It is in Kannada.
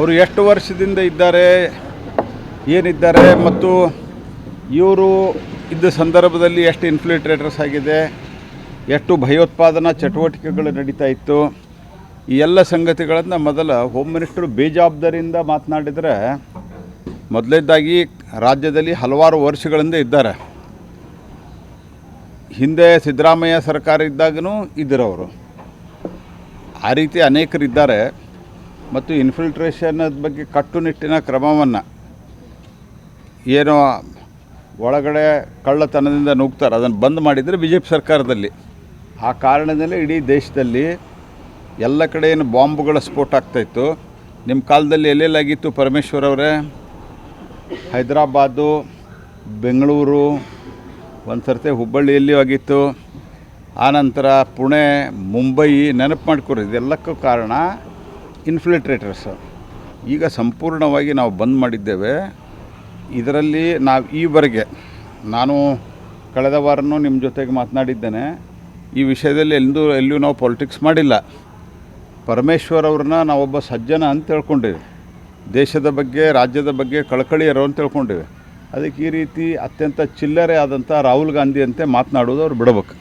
ಅವರು ಎಷ್ಟು ವರ್ಷದಿಂದ ಇದ್ದಾರೆ, ಏನಿದ್ದಾರೆ ಮತ್ತು ಇವರು ಇದ್ದ ಸಂದರ್ಭದಲ್ಲಿ ಎಷ್ಟು ಇನ್ಫಿಲ್ಟ್ರೇಟರ್ಸ್ ಆಗಿದೆ, ಎಷ್ಟು ಭಯೋತ್ಪಾದನಾ ಚಟುವಟಿಕೆಗಳು ನಡೀತಾ ಇತ್ತು, ಈ ಎಲ್ಲ ಸಂಗತಿಗಳನ್ನು ಮೊದಲ ಹೋಮ್ ಮಿನಿಸ್ಟರ್ ಬೇಜವಾಬ್ದಾರಿಯಿಂದ ಮಾತನಾಡಿದರೆ ಮೊದಲೇದಾಗಿ ರಾಜ್ಯದಲ್ಲಿ ಹಲವಾರು ವರ್ಷಗಳಿಂದ ಇದ್ದಾರೆ. ಹಿಂದೆ ಸಿದ್ದರಾಮಯ್ಯ ಸರ್ಕಾರ ಇದ್ದಾಗನೂ ಇದ್ದರು ಆ ರೀತಿ ಅನೇಕರಿದ್ದಾರೆ. ಮತ್ತು ಇನ್ಫಿಲ್ಟ್ರೇಷನ್ ಬಗ್ಗೆ ಕಟ್ಟುನಿಟ್ಟಿನ ಕ್ರಮವನ್ನು. ಏನು ಒಳಗಡೆ ಕಳ್ಳತನದಿಂದ ನುಗ್ತಾರೆ ಅದನ್ನು ಬಂದ್ ಮಾಡಿದರೆ ಬಿ ಜೆ ಪಿ ಸರ್ಕಾರದಲ್ಲಿ. ಆ ಕಾರಣದಲ್ಲಿ ಇಡೀ ದೇಶದಲ್ಲಿ ಎಲ್ಲ ಕಡೆ ಏನು ಬಾಂಬುಗಳ ಸ್ಫೋಟ ಆಗ್ತಾಯಿತ್ತು ನಿಮ್ಮ ಕಾಲದಲ್ಲಿ ಎಲ್ಲೆಲ್ಲಾಗಿತ್ತು ಪರಮೇಶ್ವರ್ ಅವರೇ? ಹೈದರಾಬಾದು, ಬೆಂಗಳೂರು ಒಂದು ಸರ್ತಿ ಹುಬ್ಬಳ್ಳಿಯಲ್ಲಿಯೂ ಆಗಿತ್ತು. ಆನಂತರ ಪುಣೆ, ಮುಂಬೈ, ನೆನಪು ಮಾಡ್ಕೊರಿ, ಇದೆಲ್ಲಕ್ಕೂ ಕಾರಣ ಇನ್ಫ್ಲಿಟ್ರೇಟರ್ಸ್. ಈಗ ಸಂಪೂರ್ಣವಾಗಿ ನಾವು ಬಂದ್ ಮಾಡಿದ್ದೇವೆ. ಇದರಲ್ಲಿ ನಾವು ಈವರೆಗೆ ನಾನು ಕಳೆದ ವಾರನೂ ನಿಮ್ಮ ಜೊತೆಗೆ ಮಾತನಾಡಿದ್ದೇನೆ. ಈ ವಿಷಯದಲ್ಲಿ ಎಂದೂ ಎಲ್ಲೂ ನಾವು ಪೊಲಿಟಿಕ್ಸ್ ಮಾಡಿಲ್ಲ. ಪರಮೇಶ್ವರ್ ಅವ್ರನ್ನ ನಾವೊಬ್ಬ ಸಜ್ಜನ ಅಂತ ತಿಳ್ಕೊಂಡಿವಿ. ದೇಶದ ಬಗ್ಗೆ, ರಾಜ್ಯದ ಬಗ್ಗೆ ಕಳಕಳಿಯರು ಅಂತ ತಿಳ್ಕೊಂಡಿವಿ. ಅದಕ್ಕೆ ಈ ರೀತಿ ಅತ್ಯಂತ ಚಿಲ್ಲರೆ ಆದಂಥ ರಾಹುಲ್ ಗಾಂಧಿ ಅಂತೆ ಮಾತನಾಡೋದು ಅವ್ರು ಬಿಡಬೇಕು.